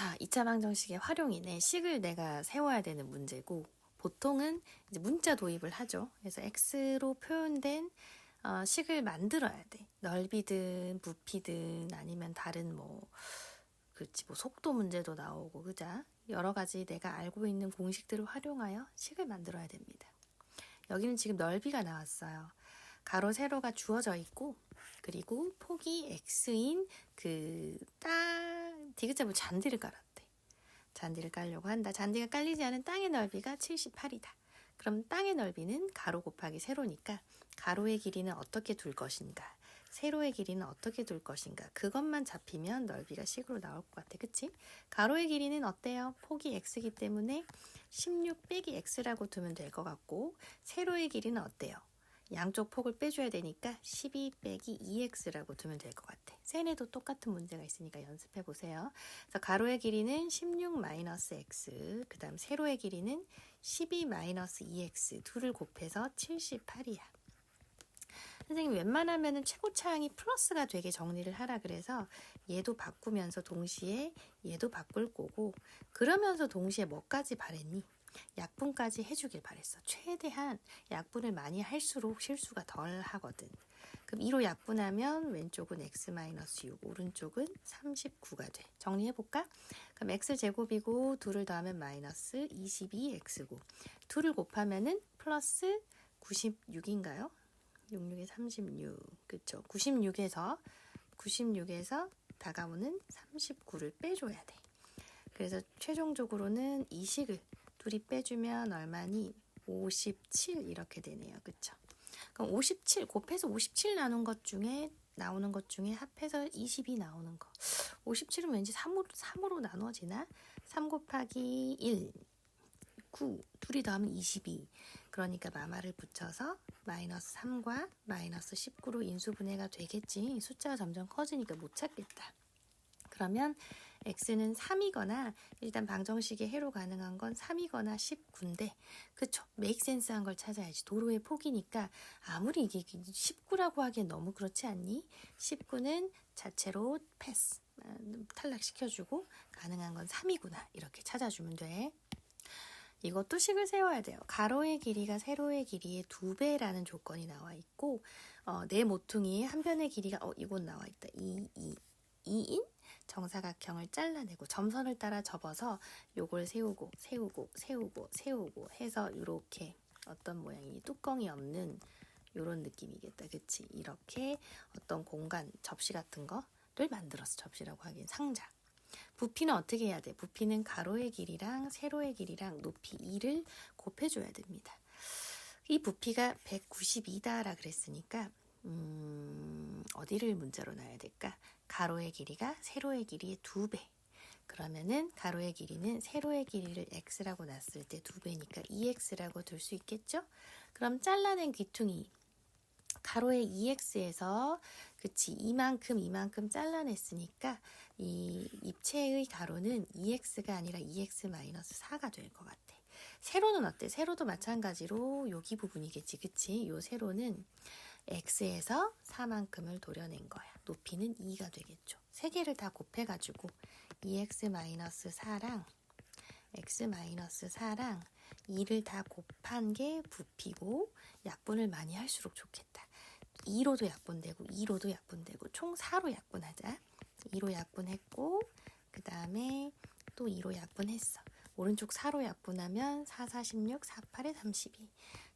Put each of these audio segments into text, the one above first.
자, 2차 방정식의 활용이네. 식을 내가 세워야 되는 문제고, 보통은 이제 문자 도입을 하죠. 그래서 x로 표현된 어, 식을 만들어야 돼. 넓이든 부피든 아니면 다른 뭐, 그렇지, 뭐 속도 문제도 나오고, 그자? 여러 가지 내가 알고 있는 공식들을 활용하여 식을 만들어야 됩니다. 여기는 지금 넓이가 나왔어요. 가로 세로가 주어져 있고, 그리고 폭이 x인 그 땅, 디귿자 뭐 잔디를 깔았대. 잔디를 깔려고 한다. 잔디가 깔리지 않은 땅의 넓이가 78이다. 그럼 땅의 넓이는 가로 곱하기 세로니까 가로의 길이는 어떻게 둘 것인가? 세로의 길이는 어떻게 둘 것인가? 그것만 잡히면 넓이가 식으로 나올 것 같아. 그치? 가로의 길이는 어때요? 폭이 x이기 때문에 16 빼기 x라고 두면 될 것 같고 세로의 길이는 어때요? 양쪽 폭을 빼줘야 되니까 12 빼기 2x라고 두면 될 것 같아. 세네도 똑같은 문제가 있으니까 연습해 보세요. 그래서 가로의 길이는 16 마이너스 x, 그 다음 세로의 길이는 12 마이너스 2x, 둘을 곱해서 78이야. 선생님 웬만하면은 최고차항이 플러스가 되게 정리를 하라 그래서 얘도 바꾸면서 동시에 얘도 바꿀 거고 그러면서 동시에 뭐까지 바랬니? 약분까지 해주길 바랬어. 최대한 약분을 많이 할수록 실수가 덜 하거든. 그럼 2로 약분하면 왼쪽은 x-6, 오른쪽은 39가 돼. 정리해볼까? 그럼 x제곱이고 둘을 더하면 마이너스 22x고 둘을 곱하면은 플러스 96인가요? 66에 36. 그쵸. 96에서 96에서 다가오는 39를 빼줘야 돼. 그래서 최종적으로는 이 식을 둘이 빼주면 얼마니? 57 이렇게 되네요. 그쵸? 그럼 57 곱해서 57 나눈 것 중에 나오는 것 중에 합해서 20이 나오는 거. 57은 왠지 3으로, 3으로 나눠지나? 3 곱하기 1, 9, 둘이 더하면 22. 그러니까 마마를 붙여서 마이너스 3과 마이너스 19로 인수분해가 되겠지. 숫자가 점점 커지니까 못 찾겠다. 그러면 x는 3이거나 일단 방정식의 해로 가능한 건 3이거나 19인데 그쵸 메이크센스한 걸 찾아야지 도로의 폭이니까 아무리 이게 19라고 하기엔 너무 그렇지 않니? 19는 자체로 패스 아, 탈락시켜주고 가능한 건 3이구나 이렇게 찾아주면 돼 이것도 식을 세워야 돼요. 가로의 길이가 세로의 길이의 두 배라는 조건이 나와 있고 어, 내 모퉁이의 한 변의 길이가 어 이곳 나와 있다. 2, 2, 2인 정사각형을 잘라내고 점선을 따라 접어서 요걸 세우고 세우고 세우고 세우고 해서 이렇게 어떤 모양이 뚜껑이 없는 요런 느낌이겠다. 그치? 이렇게 어떤 공간, 접시 같은 거를 만들어서 접시라고 하긴 상자. 부피는 어떻게 해야 돼? 부피는 가로의 길이랑 세로의 길이랑 높이 2를 곱해줘야 됩니다. 이 부피가 192다라 그랬으니까 음, 어디를 문자로 놔야 될까? 가로의 길이가 세로의 길이의 두 배. 그러면은 가로의 길이는 세로의 길이를 x라고 놨을 때 두 배니까 2x라고 둘 수 있겠죠? 그럼 잘라낸 귀퉁이 가로의 2x에서 그치 이만큼 이만큼 잘라냈으니까 이 입체의 가로는 2x가 아니라 2x-4가 될 것 같아. 세로는 어때? 세로도 마찬가지로 여기 부분이겠지. 그치? 요 세로는 x에서 4만큼을 도려낸 거야. 높이는 2가 되겠죠. 세 개를 다 곱해가지고 2x-4랑 x-4랑 2를 다 곱한 게 부피고 약분을 많이 할수록 좋겠다. 2로도 약분되고 2로도 약분되고 총 4로 약분하자. 2로 약분했고 그 다음에 또 2로 약분했어. 오른쪽 4로 약분하면 4, 46, 4, 8에 32.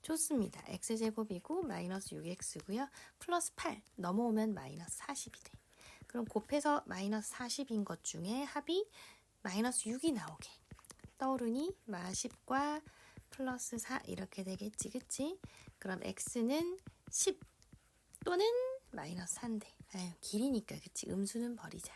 좋습니다. x제곱이고 마이너스 6x고요. 플러스 8 넘어오면 마이너스 40이 돼. 그럼 곱해서 마이너스 40인 것 중에 합이 마이너스 6이 나오게. 떠오르니 마 10과 플러스 4 이렇게 되겠지. 그치? 그럼 x는 10 또는 마이너스 4인데 아유 길이니까 그치? 음수는 버리자.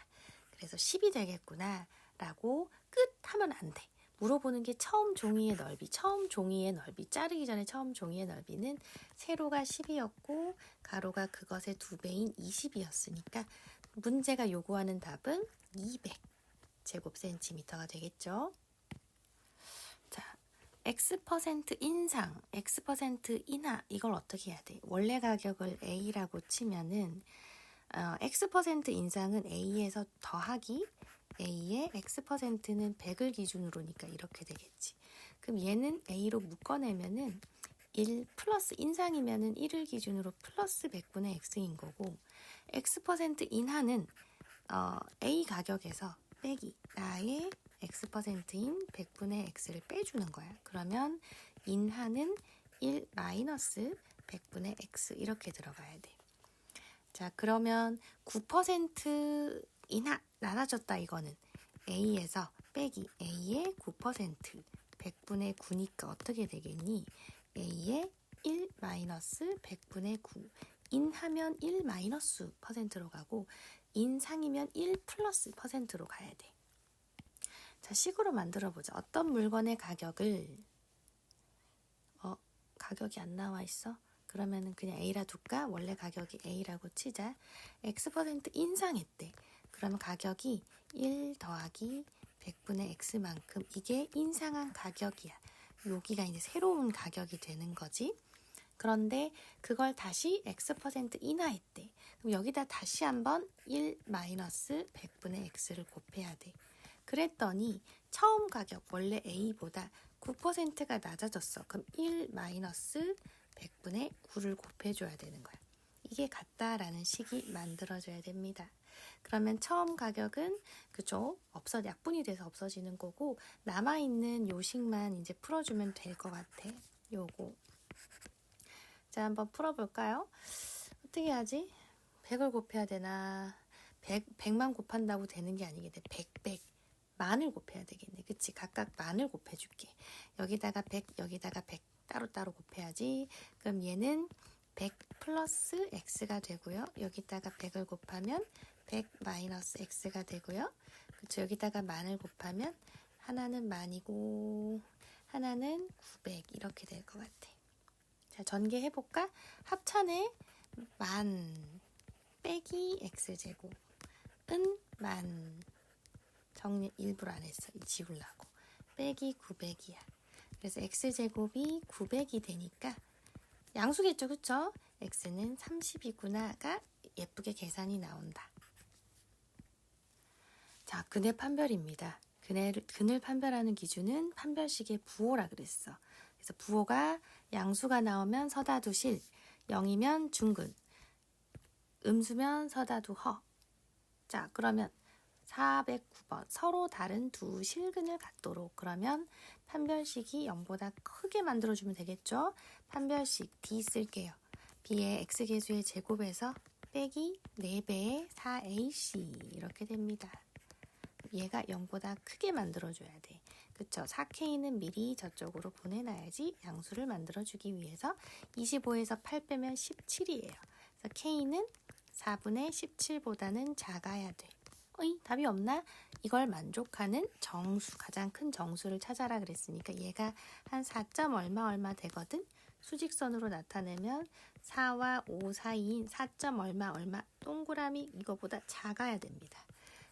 그래서 10이 되겠구나 라고 끝 하면 안 돼. 물어보는 게 처음 종이의 넓이, 처음 종이의 넓이, 자르기 전에 처음 종이의 넓이는 세로가 10이었고 가로가 그것의 두 배인 20이었으니까 문제가 요구하는 답은 200 제곱센티미터가 되겠죠. 자, X% 인상, X% 인하 이걸 어떻게 해야 돼? 원래 가격을 A라고 치면은 어, X% 인상은 A에서 더하기 A의 X%는 100을 기준으로니까 이렇게 되겠지. 그럼 얘는 A로 묶어내면은 1 플러스 인상이면은 1을 기준으로 플러스 100분의 X인 거고 X% 인하는 어, A 가격에서 빼기 나의 X%인 100분의 X를 빼주는 거야. 그러면 인하는 1 마이너스 100분의 X 이렇게 들어가야 돼. 자, 그러면 9% 인하 나눠졌다 이거는 A에서 빼기 A의 9% 100분의 9니까 어떻게 되겠니? A의 1 마이너스 100분의 9 인하면 1 마이너스 퍼센트로 가고 인상이면 1 플러스 퍼센트로 가야 돼. 자, 식으로 만들어 보자. 어떤 물건의 가격을 어, 가격이 안 나와 있어? 그러면은 그냥 A라 둘까? 원래 가격이 A라고 치자. X% 인상했대. 그러면 가격이 1 더하기 100분의 X만큼 이게 인상한 가격이야. 여기가 이제 새로운 가격이 되는 거지. 그런데 그걸 다시 X% 인하했대. 그럼 여기다 다시 한번 1 마이너스 100분의 X를 곱해야 돼. 그랬더니 처음 가격 원래 A보다 9%가 낮아졌어. 그럼 1 마이너스 100분의 9를 곱해줘야 되는 거야. 이게 같다라는 식이 만들어져야 됩니다. 그러면 처음 가격은 그죠? 없어 약분이 돼서 없어지는 거고 남아 있는 요식만 이제 풀어주면 될 것 같아. 요거. 자 한번 풀어볼까요? 어떻게 하지? 100을 곱해야 되나? 100, 100만 곱한다고 되는 게 아니겠네. 100, 100. 만을 곱해야 되겠네. 그치? 각각 만을 곱해줄게. 여기다가 100, 여기다가 100 따로따로 곱해야지. 그럼 얘는 100 플러스 x가 되고요. 여기다가 100을 곱하면 100 마이너스 x가 되고요. 그렇죠. 여기다가 만을 곱하면 하나는 만이고 하나는 900 이렇게 될 것 같아. 자, 전개해 볼까? 합천에 만 빼기 x제곱 은 만 정리 일부러 안 했어. 이 지우려고. 빼기 900이야. 그래서 x제곱이 900이 되니까 양수겠죠, 그쵸? x는 30이구나가 예쁘게 계산이 나온다. 자, 근의 판별입니다. 근을, 근을 판별하는 기준은 판별식의 부호라 그랬어. 그래서 부호가 양수가 나오면 서다두 실, 0이면 중근, 음수면 서다두 허. 자, 그러면 409번 서로 다른 두 실근을 갖도록 그러면 판별식이 0보다 크게 만들어주면 되겠죠? 판별식 B 쓸게요. B의 X계수의 제곱에서 빼기 4배의 4AC 이렇게 됩니다. 얘가 0보다 크게 만들어줘야 돼. 그쵸? 4K는 미리 저쪽으로 보내놔야지 양수를 만들어주기 위해서 25에서 8 빼면 17이에요. 그래서 K는 4분의 17보다는 작아야 돼. 어이, 답이 없나? 이걸 만족하는 정수, 가장 큰 정수를 찾아라 그랬으니까 얘가 한 4점 얼마 얼마 되거든? 수직선으로 나타내면 4와 5 사이인 4점 얼마 얼마 동그라미 이거보다 작아야 됩니다.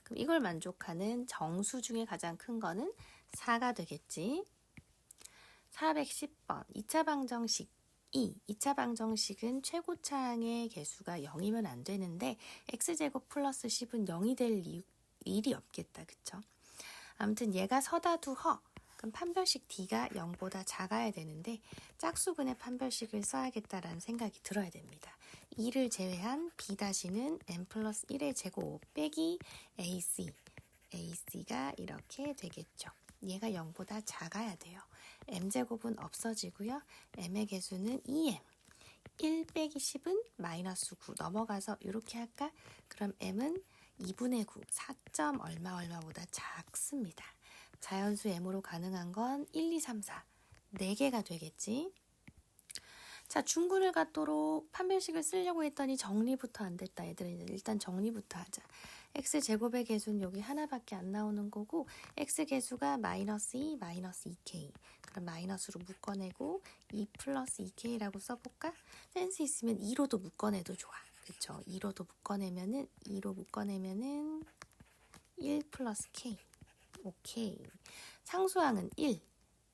그럼 이걸 만족하는 정수 중에 가장 큰 거는 4가 되겠지. 410번 2차 방정식 2. 2차 방정식은 최고차항의 개수가 0이면 안 되는데 x제곱 플러스 10은 0이 될 일이 없겠다. 그쵸? 아무튼 얘가 서다두 허. 그럼 판별식 D가 0보다 작아야 되는데 짝수근의 판별식을 써야겠다라는 생각이 들어야 됩니다. 2를 제외한 B-는 n 플러스 1의 제곱 빼기 AC. AC가 이렇게 되겠죠. 얘가 0보다 작아야 돼요. m제곱은 없어지고요. m의 개수는 2m. 1 빼기 10은 마이너스 9 넘어가서 이렇게 할까? 그럼 m은 2분의 9, 4점 얼마 얼마보다 작습니다. 자연수 m으로 가능한 건 1, 2, 3, 4. 4개가 되겠지. 자, 중근을 갖도록 판별식을 쓰려고 했더니 정리부터 안 됐다. 얘들아, 일단 정리부터 하자. x 제곱의 개수는 여기 하나밖에 안 나오는 거고 x 개수가 마이너스 2, 마이너스 2k 그럼 마이너스로 묶어내고 2 플러스 2k라고 써볼까? 센스 있으면 2로도 묶어내도 좋아 그쵸? 2로도 묶어내면은 2로 묶어내면은 1 플러스 k 오케이 상수항은 1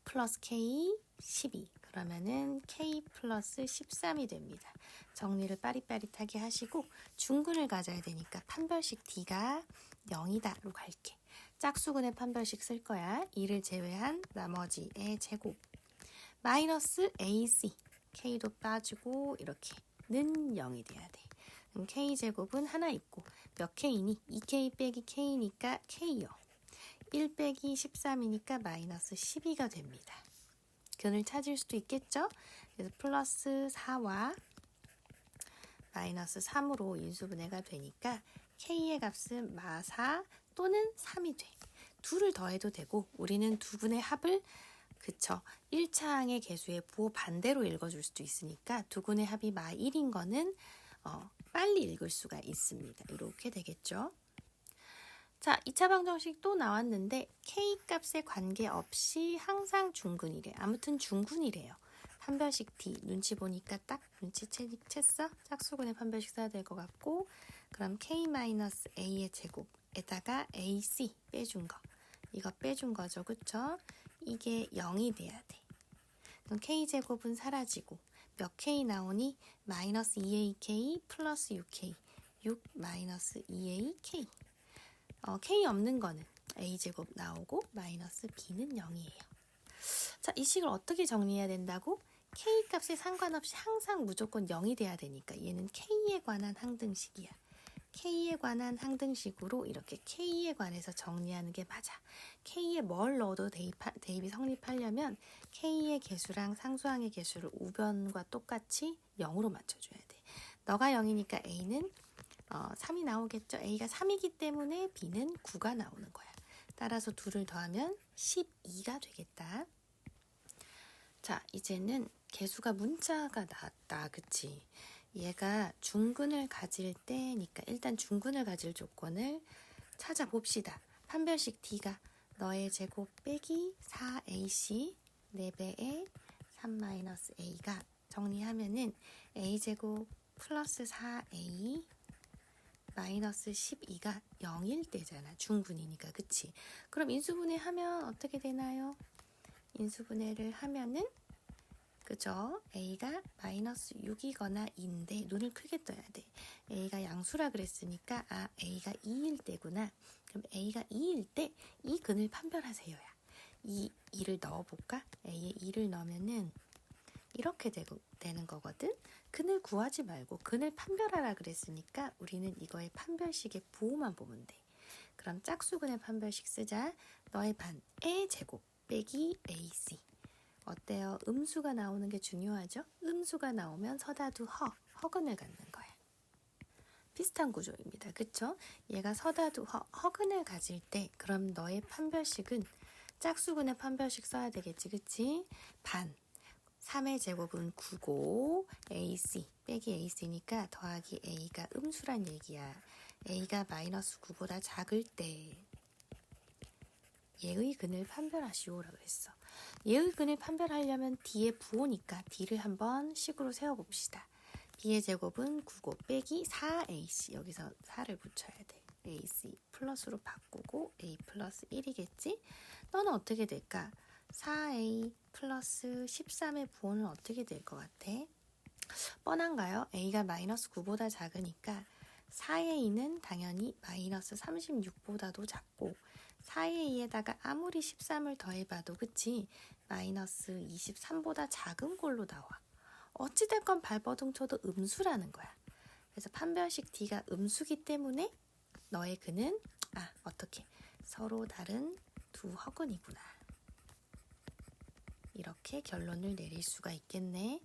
플러스 k 12 그러면은 k 플러스 13이 됩니다. 정리를 빠릿빠릿하게 하시고 중근을 가져야 되니까 판별식 d가 0이다로 갈게. 짝수근의 판별식 쓸 거야. 2를 제외한 나머지의 제곱. 마이너스 AC. K도 빠지고 이렇게 는 0이 돼야 돼. K제곱은 하나 있고 몇 K니? 2K 빼기 K니까 K요. 1 빼기 13이니까 마이너스 12가 됩니다. 근을 찾을 수도 있겠죠? 그래서 플러스 4와 마이너스 3으로 인수분해가 되니까 K의 값은 마4 또는 3이 돼. 둘을 더해도 되고 우리는 두 분의 합을 그쵸. 1차 항의 개수의 부호 반대로 읽어줄 수도 있으니까 두 분의 합이 마 1인 거는 어, 빨리 읽을 수가 있습니다. 이렇게 되겠죠. 자, 2차 방정식 또 나왔는데 K 값에 관계없이 항상 중근이래. 아무튼 중근이래요. 판별식 D 눈치 보니까 딱 눈치챘어? 짝수근의 판별식 써야 될 것 같고 그럼 K-A의 제곱에다가 AC 빼준 거 이거 빼준 거죠 그쵸? 이게 0이 돼야 돼 그럼 K제곱은 사라지고 몇 K 나오니? 마이너스 2AK 플러스 6K 6 마이너스 2AK 어, K 없는 거는 A제곱 나오고 마이너스 B는 0이에요 자, 이 식을 어떻게 정리해야 된다고? K 값에 상관없이 항상 무조건 0이 돼야 되니까 얘는 K에 관한 항등식이야. K에 관한 항등식으로 이렇게 K에 관해서 정리하는 게 맞아. K에 뭘 넣어도 대입, 대입이 성립하려면 K의 개수랑 상수항의 개수를 우변과 똑같이 0으로 맞춰줘야 돼. 너가 0이니까 A는 어, 3이 나오겠죠. A가 3이기 때문에 B는 9가 나오는 거야. 따라서 둘을 더하면 12가 되겠다. 자, 이제는 개수가 문자가 나왔다. 그치? 얘가 중근을 가질 때니까 일단 중근을 가질 조건을 찾아봅시다. 판별식 D가 너의 제곱 빼기 4AC 4배의 3-A가 정리하면은 A제곱 플러스 4A 마이너스 12가 0일 때잖아. 중분이니까. 그치? 그럼 인수분해 하면 어떻게 되나요? 인수분해를 하면은 그죠? A가 마이너스 6이거나 2인데 눈을 크게 떠야 돼. A가 양수라 그랬으니까 아 A가 2일 때구나. 그럼 A가 2일 때 이 근을 판별하세요야. 이 2를 넣어볼까? A에 2를 넣으면은 이렇게 되고, 되는 거거든. 근을 구하지 말고 근을 판별하라 그랬으니까 우리는 이거의 판별식의 부호만 보면 돼. 그럼 짝수근의 판별식 쓰자. 너의 반의 제곱 빼기 AC. 어때요? 음수가 나오는 게 중요하죠? 음수가 나오면 서다두 허, 허근을 갖는 거야. 비슷한 구조입니다. 그쵸? 얘가 서다두 허, 허근을 가질 때 그럼 너의 판별식은 짝수근의 판별식 써야 되겠지. 그치? 반. 3의 제곱은 9고 AC 빼기 AC니까 더하기 A가 음수란 얘기야. A가 마이너스 9보다 작을 때 얘의 근을 판별하시오라고 했어. 얘의 근을 판별하려면 D의 부호니까 D를 한번 식으로 세워봅시다. B의 제곱은 9고 빼기 4AC 여기서 4를 붙여야 돼. AC 플러스로 바꾸고 A 플러스 1이겠지? 너는 어떻게 될까? 4A 플러스 13의 부호는 어떻게 될 것 같아? 뻔한가요? A가 마이너스 9보다 작으니까 4의 2는 당연히 마이너스 36보다도 작고 4의 2에다가 아무리 13을 더해봐도 그치? 마이너스 23보다 작은 걸로 나와. 어찌됐건 발버둥 쳐도 음수라는 거야. 그래서 판별식 D가 음수기 때문에 너의 그는 아 어떻게 서로 다른 두 허근이구나. 이렇게 결론을 내릴 수가 있겠네.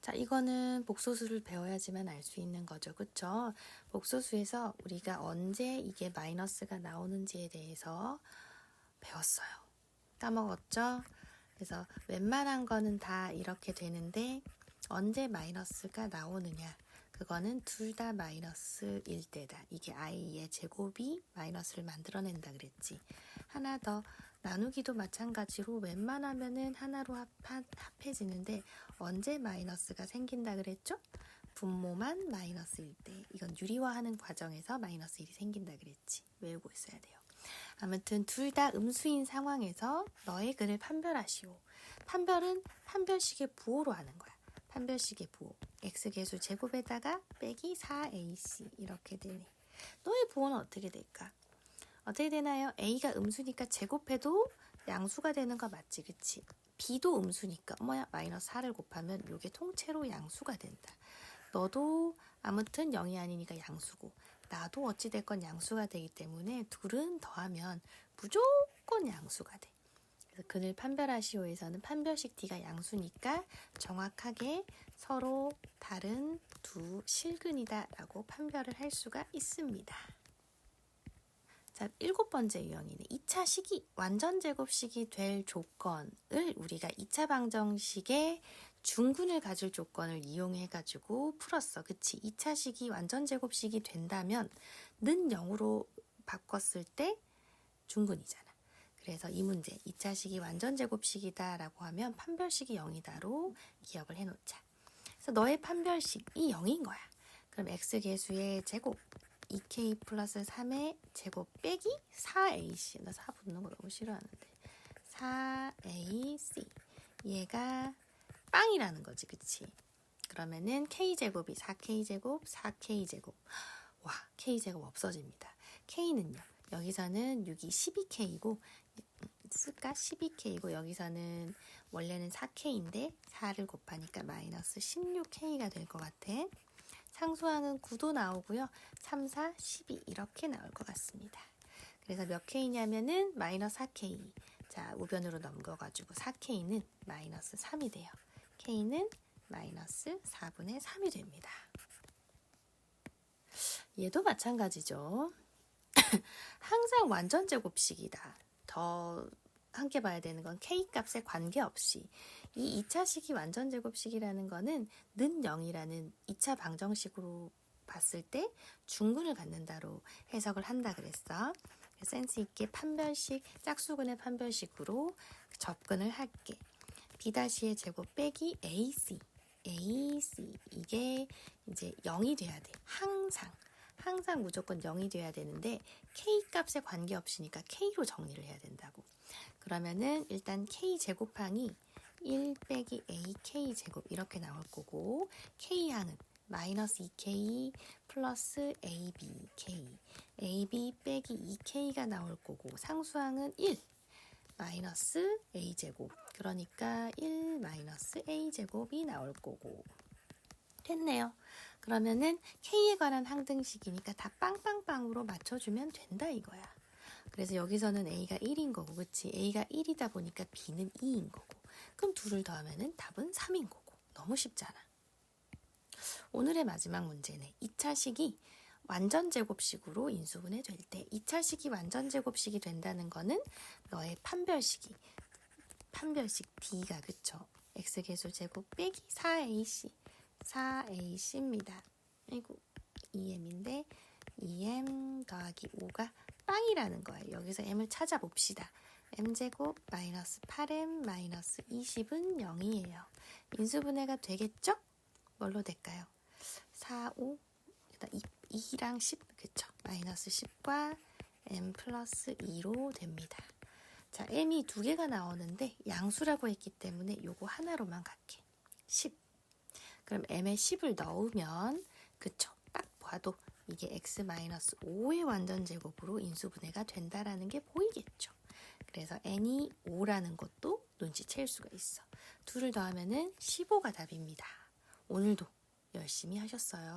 자, 이거는 복소수를 배워야지만 알 수 있는 거죠. 그쵸? 복소수에서 우리가 언제 이게 마이너스가 나오는지에 대해서 배웠어요. 까먹었죠? 그래서 웬만한 거는 다 이렇게 되는데 언제 마이너스가 나오느냐. 그거는 둘 다 마이너스일 때다. 이게 i의 제곱이 마이너스를 만들어낸다 그랬지. 하나 더 나누기도 마찬가지로 웬만하면은 하나로 합, 합해지는데 언제 마이너스가 생긴다 그랬죠? 분모만 마이너스일 때 이건 유리화하는 과정에서 마이너스 1이 생긴다 그랬지. 외우고 있어야 돼요. 아무튼 둘 다 음수인 상황에서 너의 근을 판별하시오. 판별은 판별식의 부호로 하는 거야. 판별식의 부호. x계수 제곱에다가 빼기 4ac 이렇게 되네. 너의 부호는 어떻게 될까? 어떻게 되나요? A가 음수니까 제곱해도 양수가 되는 거 맞지, 그치? B도 음수니까 뭐야 마이너스 4를 곱하면 이게 통째로 양수가 된다. 너도 아무튼 0이 아니니까 양수고 나도 어찌됐건 양수가 되기 때문에 둘은 더하면 무조건 양수가 돼. 그래서 그늘 판별하시오에서는 판별식 D가 양수니까 정확하게 서로 다른 두 실근이다라고 판별을 할 수가 있습니다. 자, 일곱 번째 유형이네. 2차 식이 완전 제곱식이 될 조건을 우리가 2차 방정식의 중근을 가질 조건을 이용해 가지고 풀었어. 그치? 2차 식이 완전 제곱식이 된다면 는 0으로 바꿨을 때 중근이잖아. 그래서 이 문제 2차 식이 완전 제곱식이다 라고 하면 판별식이 0이다로 기억을 해 놓자. 그래서 너의 판별식이 0인 거야. 그럼 x 계수의 제곱 2k 플러스 3의 제곱 빼기 4ac. 나 4 붙는 거 너무 싫어하는데. 4ac. 얘가 빵이라는 거지, 그치? 그러면은 k제곱이 4k제곱, 4k제곱. 와, k제곱 없어집니다. k는요, 여기서는 6이 12k이고, 쓸까? 12k이고, 여기서는 원래는 4k인데, 4를 곱하니까 마이너스 16k가 될 것 같아. 상수항은 9도 나오고요. 3, 4, 12 이렇게 나올 것 같습니다. 그래서 몇 k냐면은 마이너스 4k. 자, 우변으로 넘겨가지고 4k는 마이너스 3이 돼요. k는 마이너스 4분의 3이 됩니다. 얘도 마찬가지죠. 항상 완전 제곱식이다. 더 함께 봐야 되는 건 k 값에 관계없이 이 2차 식이 완전 제곱식이라는 거는 는 0이라는 2차 방정식으로 봤을 때 중근을 갖는다로 해석을 한다 그랬어. 센스 있게 판별식 짝수근의 판별식으로 접근을 할게. B-의 제곱 빼기 AC AC 이게 이제 0이 돼야 돼. 항상 항상 무조건 0이 돼야 되는데 K 값에 관계없으니까 K로 정리를 해야 된다고. 그러면은 일단 K 제곱항이 1 빼기 AK 제곱 이렇게 나올 거고 K항은 마이너스 2K 플러스 ABK AB 빼기 2K가 나올 거고 상수항은 1 마이너스 A제곱 그러니까 1 마이너스 A제곱이 나올 거고 됐네요. 그러면은 K에 관한 항등식이니까 다 빵빵빵으로 맞춰주면 된다 이거야. 그래서 여기서는 A가 1인 거고, 그치? A가 1이다 보니까 B는 2인 거고. 그럼 둘을 더하면은 답은 3인 거고. 너무 쉽잖아. 오늘의 마지막 문제는 2차 식이 완전 제곱식으로 인수분해 될 때, 2차 식이 완전 제곱식이 된다는 거는 너의 판별식이, 판별식 D가 그쵸? X계수 제곱 빼기 4AC, 4AC입니다. 아이고, 2M인데, 2M 더하기 5가 빵이라는 거예요. 여기서 m을 찾아봅시다. M제곱 마이너스 8m 마이너스 20은 0이에요. 인수분해가 되겠죠? 뭘로 될까요? 4, 5, 2, 2랑 10, 그쵸? 마이너스 10과 m 플러스 2로 됩니다. 자, m이 두 개가 나오는데 양수라고 했기 때문에 요거 하나로만 갈게. 10. 그럼 m에 10을 넣으면 그쵸? 딱 봐도 이게 x-5의 완전 제곱으로 인수분해가 된다라는 게 보이겠죠. 그래서 n이 5라는 것도 눈치챌 수가 있어. 둘을 더하면은 15가 답입니다. 오늘도 열심히 하셨어요.